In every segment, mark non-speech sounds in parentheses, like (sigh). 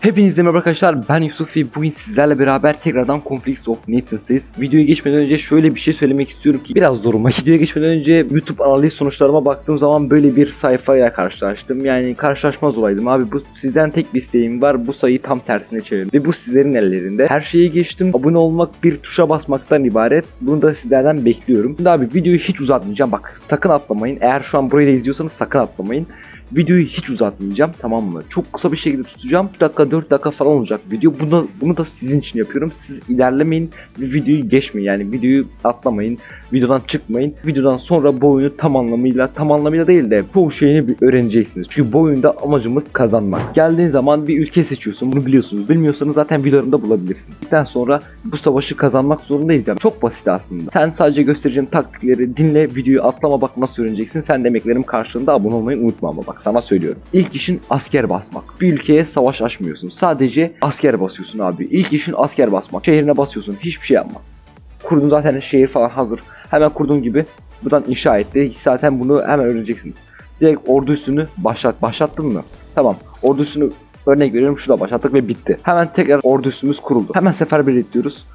Hepinize merhaba arkadaşlar ben Yusufi bugün sizlerle beraber tekrardan Conflicts of Nations'tayız. Videoya geçmeden önce şöyle bir şey söylemek istiyorum ki biraz zoruma. (laughs) Videoya geçmeden önce YouTube analiz sonuçlarıma baktığım zaman böyle bir sayfayla karşılaştım. Yani karşılaşmaz olaydım abi bu sizden tek bir isteğim var bu sayıyı tam tersine çevirin. Ve bu sizlerin ellerinde. Her şeyi geçtim abone olmak bir tuşa basmaktan ibaret. Bunu da sizlerden bekliyorum. Şimdi abi videoyu hiç uzatmayacağım bak sakın atlamayın. Eğer şu an burayı izliyorsanız sakın atlamayın. Videoyu hiç uzatmayacağım tamam mı? Çok kısa bir şekilde tutacağım. 3 dakika 4 dakika falan olacak video. Bunu, bunu da sizin için yapıyorum. Siz ilerlemeyin ve videoyu geçmeyin. Yani videoyu atlamayın. Videodan çıkmayın. Videodan sonra bu oyunu tam anlamıyla tam anlamıyla değil de çoğu şeyini bir öğreneceksiniz. Çünkü bu oyunda amacımız kazanmak. Geldiğin zaman bir ülke seçiyorsun. Bunu biliyorsunuz. Bilmiyorsanız zaten videolarımda bulabilirsiniz. Bizden sonra bu savaşı kazanmak zorundayız yani. Çok basit aslında. Sen sadece göstereceğim taktikleri dinle, videoyu atlama bak nasıl öğreneceksin. Sen de emeklerim karşılığında abone olmayı unutma ama bak sana söylüyorum. İlk işin asker basmak. Bir ülkeye savaş açmıyorsun. Sadece asker basıyorsun abi. İlk işin asker basmak. Şehrine basıyorsun. Hiçbir şey yapma. Kurdun zaten şehir falan hazır. Hemen kurduğun gibi buradan inşa etti. Zaten bunu hemen öğreneceksiniz. Direkt ordu üssünü başlat. Başlattın mı? Tamam. Ordu üssünü örnek veriyorum şurada başlattık ve bitti. Hemen tekrar ordu üssümüz kuruldu. Hemen seferberlik diyoruz.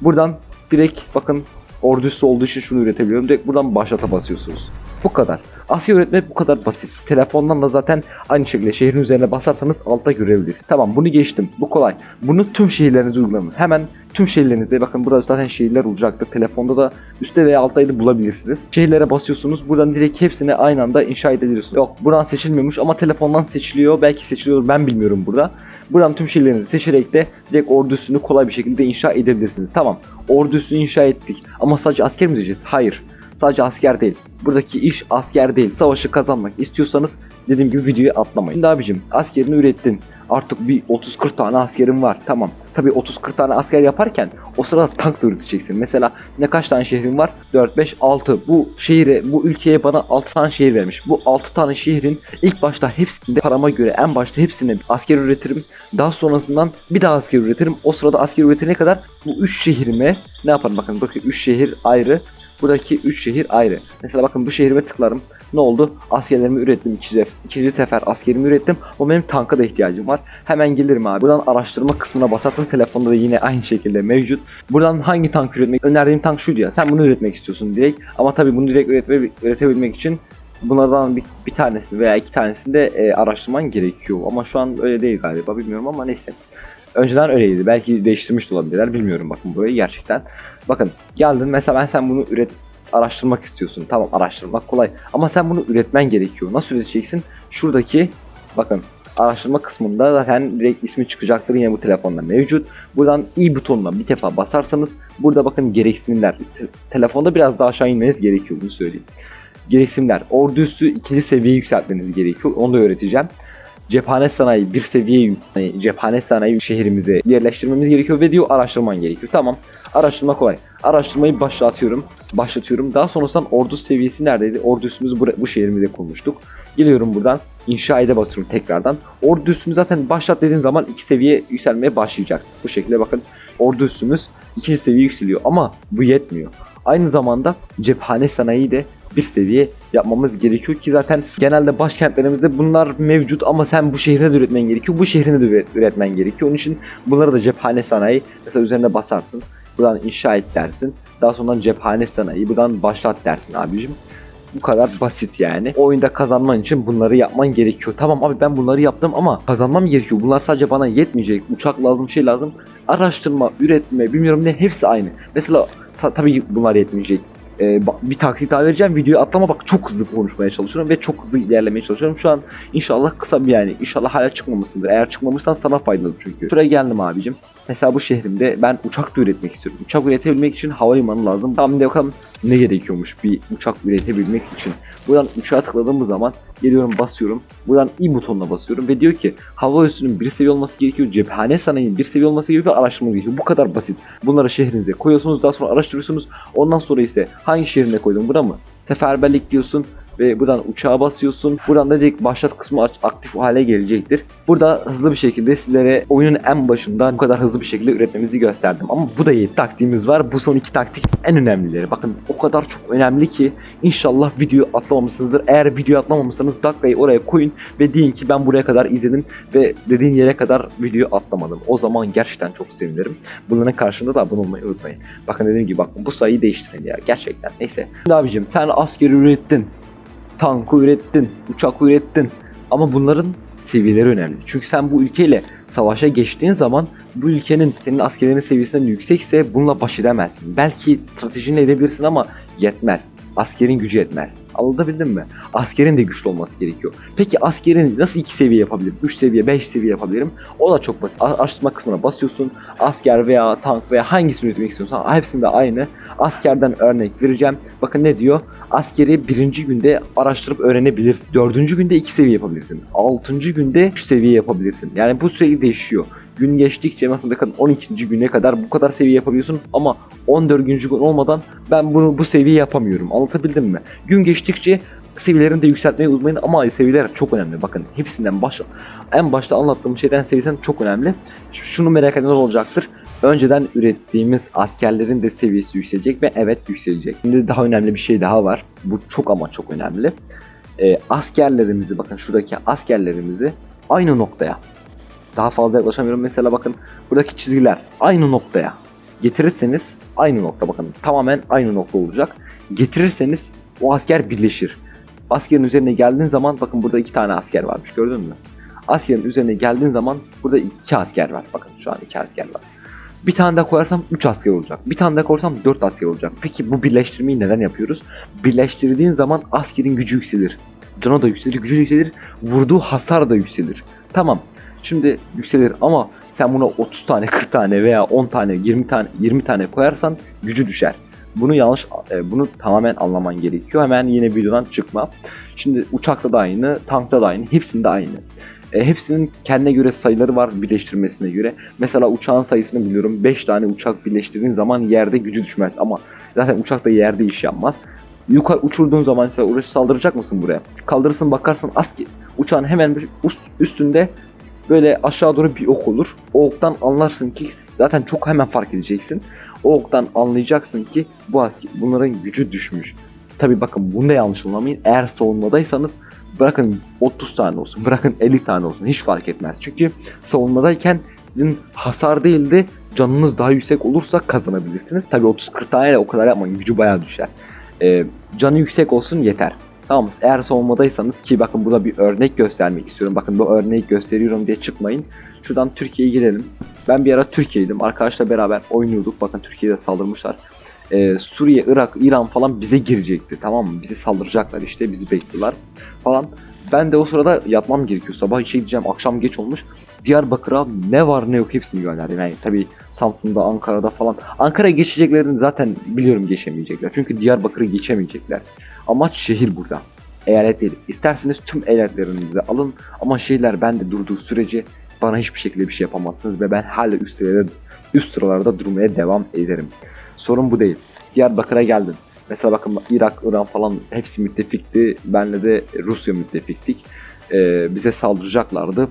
Buradan direkt bakın ordu üssü olduğu için şunu üretebiliyorum. Direkt buradan başlata basıyorsunuz. Bu kadar. Asya üretmek bu kadar basit. Telefondan da zaten aynı şekilde şehrin üzerine basarsanız altta görebilirsiniz. Tamam bunu geçtim. Bu kolay. Bunu tüm şehirlerinize uygulayın. Hemen tüm şehirlerinize bakın burada zaten şehirler olacaktır. Telefonda da üstte veya altta da bulabilirsiniz. Şehirlere basıyorsunuz. Buradan direkt hepsini aynı anda inşa edebiliyorsunuz. Yok buradan seçilmiyormuş ama telefondan seçiliyor. Belki seçiliyor ben bilmiyorum burada. Buradan tüm şehirlerinizi seçerek de direkt ordusunu kolay bir şekilde inşa edebilirsiniz. Tamam ordusunu inşa ettik ama sadece asker mi diyeceğiz? Hayır. Sadece asker değil. Buradaki iş asker değil. Savaşı kazanmak istiyorsanız dediğim gibi videoyu atlamayın. Şimdi abicim askerini ürettin. Artık bir 30-40 tane askerin var. Tamam. Tabii 30-40 tane asker yaparken o sırada tank da üreteceksin. Mesela ne kaç tane şehrin var? 4, 5, 6. Bu şehire, bu ülkeye bana 6 tane şehir vermiş. Bu 6 tane şehrin ilk başta hepsinde parama göre en başta hepsine asker üretirim. Daha sonrasından bir daha asker üretirim. O sırada asker üretene kadar bu 3 şehrime ne yaparım? Bakın bakın 3 şehir ayrı. Buradaki 3 şehir ayrı. Mesela bakın bu şehrime tıklarım. Ne oldu? Askerlerimi ürettim. İkinci, ikinci sefer askerimi ürettim. O benim tanka da ihtiyacım var. Hemen gelirim abi. Buradan araştırma kısmına basarsın. Telefonda da yine aynı şekilde mevcut. Buradan hangi tank üretmek? Önerdiğim tank şuydu ya. Sen bunu üretmek istiyorsun direkt. Ama tabii bunu direkt üretme, üretebilmek için bunlardan bir, bir tanesini veya iki tanesini de e, araştırman gerekiyor. Ama şu an öyle değil galiba. Bilmiyorum ama neyse. Önceden öyleydi. Belki değiştirmiş de olabilirler. Bilmiyorum bakın burayı gerçekten. Bakın geldin mesela ben sen bunu üret araştırmak istiyorsun. Tamam araştırmak kolay. Ama sen bunu üretmen gerekiyor. Nasıl üreteceksin? Şuradaki bakın araştırma kısmında zaten direkt ismi çıkacaktır yine bu telefonda mevcut. Buradan i butonuna bir defa basarsanız burada bakın gereksinimler. Te- telefonda biraz daha aşağı inmeniz gerekiyor bunu söyleyeyim. Gereksinimler. Ordu üssü ikinci seviyeye yükseltmeniz gerekiyor. Onu da öğreteceğim cephane sanayi bir seviye yani cephane sanayi şehrimize yerleştirmemiz gerekiyor ve diyor araştırman gerekiyor. Tamam. Araştırma kolay. Araştırmayı başlatıyorum. Başlatıyorum. Daha sonrasında ordu seviyesi neredeydi? Ordu üssümüzü bu, bu şehrimize kurmuştuk. Geliyorum buradan. İnşa ede basıyorum tekrardan. Ordu üssümü zaten başlat dediğim zaman iki seviye yükselmeye başlayacak. Bu şekilde bakın ordu üssümüz ikinci seviye yükseliyor ama bu yetmiyor. Aynı zamanda cephane sanayi de bir seviye yapmamız gerekiyor ki zaten genelde başkentlerimizde bunlar mevcut ama sen bu şehrine de üretmen gerekiyor. Bu şehrine de üret- üretmen gerekiyor. Onun için bunları da cephane sanayi mesela üzerine basarsın. Buradan inşa et dersin. Daha sonra cephane sanayi buradan başlat dersin abicim. Bu kadar basit yani. O oyunda kazanman için bunları yapman gerekiyor. Tamam abi ben bunları yaptım ama kazanmam gerekiyor. Bunlar sadece bana yetmeyecek. Uçak lazım, şey lazım. Araştırma, üretme, bilmiyorum ne hepsi aynı. Mesela tabii bunlar yetmeyecek. Bak- bir taktik daha vereceğim. Videoyu atlama bak çok hızlı konuşmaya çalışıyorum ve çok hızlı ilerlemeye çalışıyorum. Şu an inşallah kısa bir yani. İnşallah hala çıkmamışsındır. Eğer çıkmamışsan sana faydalı çünkü. Şuraya geldim abicim. Mesela bu şehrimde ben uçak da üretmek istiyorum. Uçak üretebilmek için havalimanı lazım. Tamam bir bakalım ne gerekiyormuş bir uçak üretebilmek için. Buradan uçağa tıkladığımız zaman geliyorum basıyorum. Buradan i butonuna basıyorum ve diyor ki hava üssünün bir seviye olması gerekiyor. Cephane sanayinin bir seviye olması gerekiyor. Araştırma gerekiyor. Bu kadar basit. Bunları şehrinize koyuyorsunuz. Daha sonra araştırıyorsunuz. Ondan sonra ise hangi şehrine koydun buna mı? Seferberlik diyorsun ve buradan uçağa basıyorsun. Buradan da direkt başlat kısmı aktif hale gelecektir. Burada hızlı bir şekilde sizlere oyunun en başında bu kadar hızlı bir şekilde üretmemizi gösterdim. Ama bu da 7 taktiğimiz var. Bu son iki taktik en önemlileri. Bakın o kadar çok önemli ki inşallah video atlamamışsınızdır. Eğer video atlamamışsanız dakikayı oraya koyun ve deyin ki ben buraya kadar izledim ve dediğin yere kadar video atlamadım. O zaman gerçekten çok sevinirim. Bunların karşında da abone olmayı unutmayın. Bakın dediğim gibi bakın bu sayıyı değiştirin ya gerçekten. Neyse. Şimdi abicim sen askeri ürettin. Tankı ürettin. Uçak ürettin. Ama bunların seviyeleri önemli. Çünkü sen bu ülkeyle savaşa geçtiğin zaman bu ülkenin senin askerlerin seviyesinden yüksekse bununla baş edemezsin. Belki stratejini edebilirsin ama yetmez. Askerin gücü yetmez. Anlatabildim mi? Askerin de güçlü olması gerekiyor. Peki askerin nasıl 2 seviye yapabilirim? 3 seviye, 5 seviye yapabilirim? O da çok basit. Araştırma kısmına basıyorsun. Asker veya tank veya hangisini üretmek istiyorsan hepsinde aynı. Askerden örnek vereceğim. Bakın ne diyor? Askeri birinci günde araştırıp öğrenebilirsin. Dördüncü günde 2 seviye yapabilirsin. Altıncı günde 3 seviye yapabilirsin. Yani bu sürekli değişiyor. Gün geçtikçe mesela bakın 12. güne kadar bu kadar seviye yapabiliyorsun ama 14. gün olmadan ben bunu bu seviye yapamıyorum. Anlatabildim mi? Gün geçtikçe seviyelerini de yükseltmeyi unutmayın ama seviyeler çok önemli. Bakın hepsinden başla. En başta anlattığım şeyden seviyeden çok önemli. Şunu merak edenler olacaktır. Önceden ürettiğimiz askerlerin de seviyesi yükselecek ve evet yükselecek. Şimdi daha önemli bir şey daha var. Bu çok ama çok önemli. Ee, askerlerimizi bakın şuradaki askerlerimizi aynı noktaya daha fazla yaklaşamıyorum. Mesela bakın buradaki çizgiler aynı noktaya getirirseniz aynı nokta bakın tamamen aynı nokta olacak. Getirirseniz o asker birleşir. Askerin üzerine geldiğin zaman bakın burada iki tane asker varmış gördün mü? Askerin üzerine geldiğin zaman burada iki asker var. Bakın şu an iki asker var. Bir tane daha koyarsam 3 asker olacak. Bir tane daha koyarsam 4 asker olacak. Peki bu birleştirmeyi neden yapıyoruz? Birleştirdiğin zaman askerin gücü yükselir. Canı da yükselir, gücü yükselir, vurduğu hasar da yükselir. Tamam. Şimdi yükselir ama sen buna 30 tane, 40 tane veya 10 tane, 20 tane, 20 tane koyarsan gücü düşer. Bunu yanlış, e, bunu tamamen anlaman gerekiyor. Hemen yine videodan çıkma. Şimdi uçakta da aynı, tankta da aynı, hepsinde aynı. E, hepsinin kendine göre sayıları var birleştirmesine göre. Mesela uçağın sayısını biliyorum. 5 tane uçak birleştirdiğin zaman yerde gücü düşmez ama zaten uçak da yerde iş yapmaz. Yukarı uçurduğun zaman mesela uğraş saldıracak mısın buraya? Kaldırırsın bakarsın aski uçağın hemen üstünde böyle aşağı doğru bir ok olur. O oktan anlarsın ki zaten çok hemen fark edeceksin. O oktan anlayacaksın ki bu aski bunların gücü düşmüş. Tabi bakın bunu da yanlış anlamayın. Eğer savunmadaysanız bırakın 30 tane olsun, bırakın 50 tane olsun hiç fark etmez. Çünkü savunmadayken sizin hasar değil de canınız daha yüksek olursa kazanabilirsiniz. Tabi 30-40 tane o kadar yapmayın gücü bayağı düşer. Ee, canı yüksek olsun yeter. Tamam mı? Eğer savunmadaysanız ki bakın burada bir örnek göstermek istiyorum. Bakın bu örneği gösteriyorum diye çıkmayın. Şuradan Türkiye'ye gidelim. Ben bir ara Türkiye'ydim. Arkadaşla beraber oynuyorduk. Bakın Türkiye'de saldırmışlar. Ee, Suriye, Irak, İran falan bize girecekti. Tamam mı? Bizi saldıracaklar işte. Bizi bekliyorlar falan. Ben de o sırada yatmam gerekiyor. Sabah işe gideceğim. Akşam geç olmuş. Diyarbakır'a ne var ne yok hepsini gönderdim. Yani tabii Samsun'da, Ankara'da falan. Ankara'ya geçeceklerini zaten biliyorum geçemeyecekler. Çünkü Diyarbakır'ı geçemeyecekler. Amaç şehir burada. Eyalet değil. İsterseniz tüm eyaletlerinizi alın ama şehirler bende durduğu sürece bana hiçbir şekilde bir şey yapamazsınız ve ben hala üst üst sıralarda durmaya devam ederim. Sorun bu değil. Diyarbakır'a geldin. Mesela bakın Irak, İran falan hepsi müttefikti. Benle de Rusya müttefiktik. Ee, bize saldıracaklardı.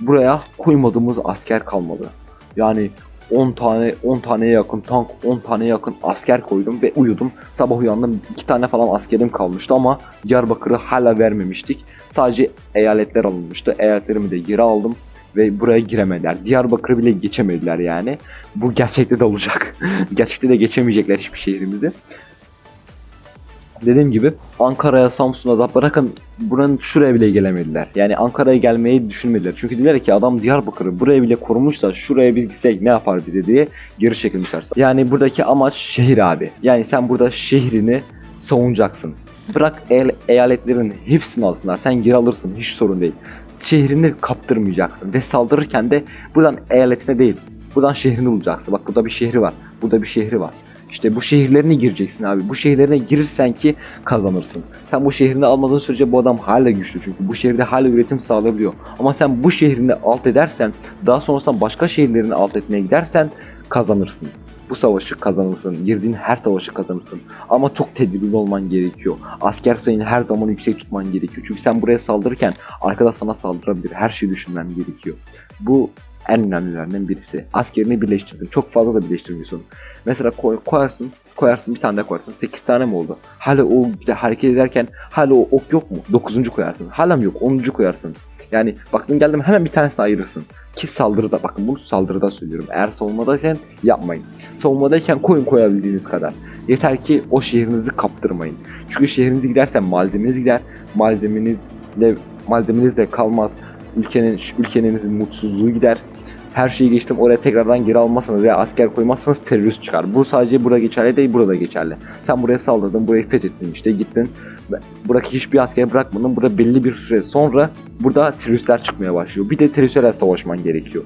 Buraya koymadığımız asker kalmadı. Yani 10 tane 10 taneye yakın tank, 10 taneye yakın asker koydum ve uyudum. Sabah uyandım 2 tane falan askerim kalmıştı ama Diyarbakır'ı hala vermemiştik. Sadece eyaletler alınmıştı. Eyaletlerimi de geri aldım ve buraya giremediler. Diyarbakır'ı bile geçemediler yani. Bu gerçekte de olacak. (laughs) gerçekte de geçemeyecekler hiçbir şehrimizi. Dediğim gibi Ankara'ya, Samsun'a da bırakın buranın şuraya bile gelemediler. Yani Ankara'ya gelmeyi düşünmediler. Çünkü dediler ki adam Diyarbakır'ı buraya bile korumuşsa şuraya biz gitsek ne yapar bize diye geri çekilmişler. Yani buradaki amaç şehir abi. Yani sen burada şehrini savunacaksın. Bırak el- eyaletlerin hepsini alsınlar. Sen geri alırsın. Hiç sorun değil. Şehrini kaptırmayacaksın. Ve saldırırken de buradan eyaletine değil. Buradan şehrini bulacaksın. Bak burada bir şehri var. Burada bir şehri var. İşte bu şehirlerine gireceksin abi. Bu şehirlerine girirsen ki kazanırsın. Sen bu şehrini almadığın sürece bu adam hala güçlü çünkü bu şehirde hala üretim sağlayabiliyor. Ama sen bu şehrini alt edersen daha sonrasında başka şehirlerini alt etmeye gidersen kazanırsın. Bu savaşı kazanırsın. Girdiğin her savaşı kazanırsın. Ama çok tedbirli olman gerekiyor. Asker sayını her zaman yüksek tutman gerekiyor. Çünkü sen buraya saldırırken arkadaş sana saldırabilir. Her şeyi düşünmen gerekiyor. Bu en önemlilerinden birisi. Askerini birleştirdin. Çok fazla da birleştirmiyorsun. Mesela koy, koyarsın, koyarsın bir tane daha koyarsın. 8 tane mi oldu? Hala o bir de hareket ederken hala o ok yok mu? 9. koyarsın. Hala mı yok? 10. koyarsın. Yani baktın geldim hemen bir tanesini ayırırsın. Ki saldırıda bakın bunu saldırıda söylüyorum. Eğer savunmadayken yapmayın. Savunmadayken koyun koyabildiğiniz kadar. Yeter ki o şehrinizi kaptırmayın. Çünkü şehrinize gidersen malzemeniz gider. Malzemenizle malzemeniz de kalmaz. Ülkenin ülkenin mutsuzluğu gider. Her şeyi geçtim oraya tekrardan geri almazsanız veya asker koymazsanız terörist çıkar. Bu sadece burada geçerli değil burada geçerli. Sen buraya saldırdın burayı fethettin işte gittin. Buradaki hiçbir asker bırakmadın. Burada belli bir süre sonra burada teröristler çıkmaya başlıyor. Bir de teröristlerle savaşman gerekiyor.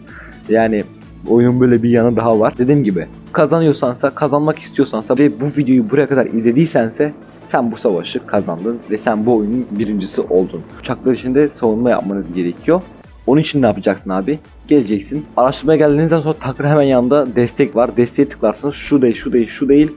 Yani oyunun böyle bir yanı daha var. Dediğim gibi kazanıyorsansa, kazanmak istiyorsansa ve bu videoyu buraya kadar izlediysense sen bu savaşı kazandın ve sen bu oyunun birincisi oldun. Uçaklar içinde savunma yapmanız gerekiyor. Onun için ne yapacaksın abi? Geleceksin. Araştırmaya geldiğinizden sonra takır hemen yanında destek var. Desteğe tıklarsınız. Şu değil, şu değil, şu değil.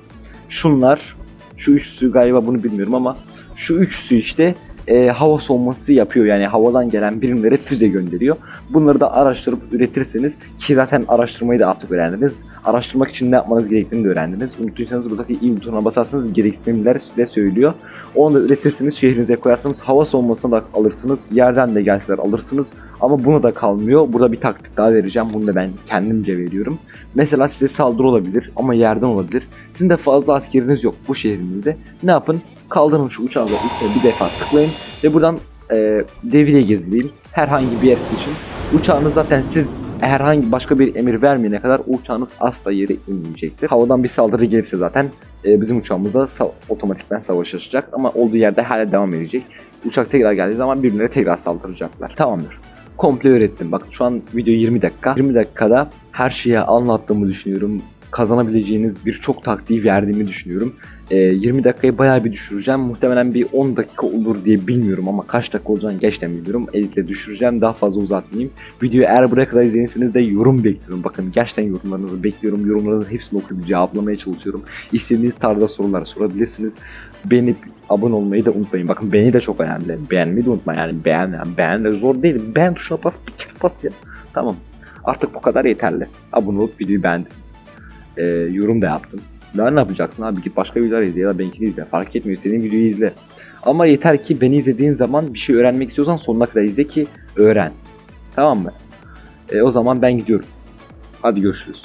Şunlar. Şu üçlüsü galiba bunu bilmiyorum ama şu üçlüsü işte e, hava savunması yapıyor. Yani havadan gelen birimlere füze gönderiyor. Bunları da araştırıp üretirseniz ki zaten araştırmayı da artık öğrendiniz. Araştırmak için ne yapmanız gerektiğini de öğrendiniz. Unuttuysanız buradaki i butonuna basarsanız gereksinimler size söylüyor. Onu da üretirseniz şehrinize koyarsınız. Hava savunmasını da alırsınız. Yerden de gelseler alırsınız. Ama bunu da kalmıyor. Burada bir taktik daha vereceğim. Bunu da ben kendimce veriyorum. Mesela size saldırı olabilir ama yerden olabilir. Sizin de fazla askeriniz yok bu şehrinizde. Ne yapın? Kaldırın şu uçağı üstüne bir defa tıklayın ve buradan e, devire gezleyin. Herhangi bir yer seçin. Uçağınız zaten siz herhangi başka bir emir vermeyene kadar uçağınız asla yere inmeyecektir. Havadan bir saldırı gelirse zaten e, bizim uçağımıza sa- otomatikten savaş açacak ama olduğu yerde hala devam edecek. Uçak tekrar geldiği zaman birbirine tekrar saldıracaklar. Tamamdır. Komple öğrettim. Bakın şu an video 20 dakika. 20 dakikada her şeyi anlattığımı düşünüyorum. Kazanabileceğiniz birçok taktiği verdiğimi düşünüyorum. E, 20 dakikayı bayağı bir düşüreceğim. Muhtemelen bir 10 dakika olur diye bilmiyorum ama kaç dakika olacağını gerçekten bilmiyorum. Editle düşüreceğim. Daha fazla uzatmayayım. Videoyu eğer buraya kadar izlediyseniz de yorum bekliyorum. Bakın gerçekten yorumlarınızı bekliyorum. Yorumlarınızın hepsini okuyup cevaplamaya çalışıyorum. İstediğiniz tarzda sorular sorabilirsiniz. Beğenip abone olmayı da unutmayın. Bakın beğeni de çok önemli. Beğenmeyi de unutmayın. Yani beğen, yani beğen de zor değil. Beğen tuşuna bas, bir kere bas ya. Tamam. Artık bu kadar yeterli. Abone olup videoyu beğendin. Ee, yorum da yaptın. Daha ne yapacaksın abi? Git başka videolar izle ya da benimkini izle. Fark etmiyor. Senin videoyu izle. Ama yeter ki beni izlediğin zaman bir şey öğrenmek istiyorsan sonuna kadar izle ki öğren. Tamam mı? E, o zaman ben gidiyorum. Hadi görüşürüz.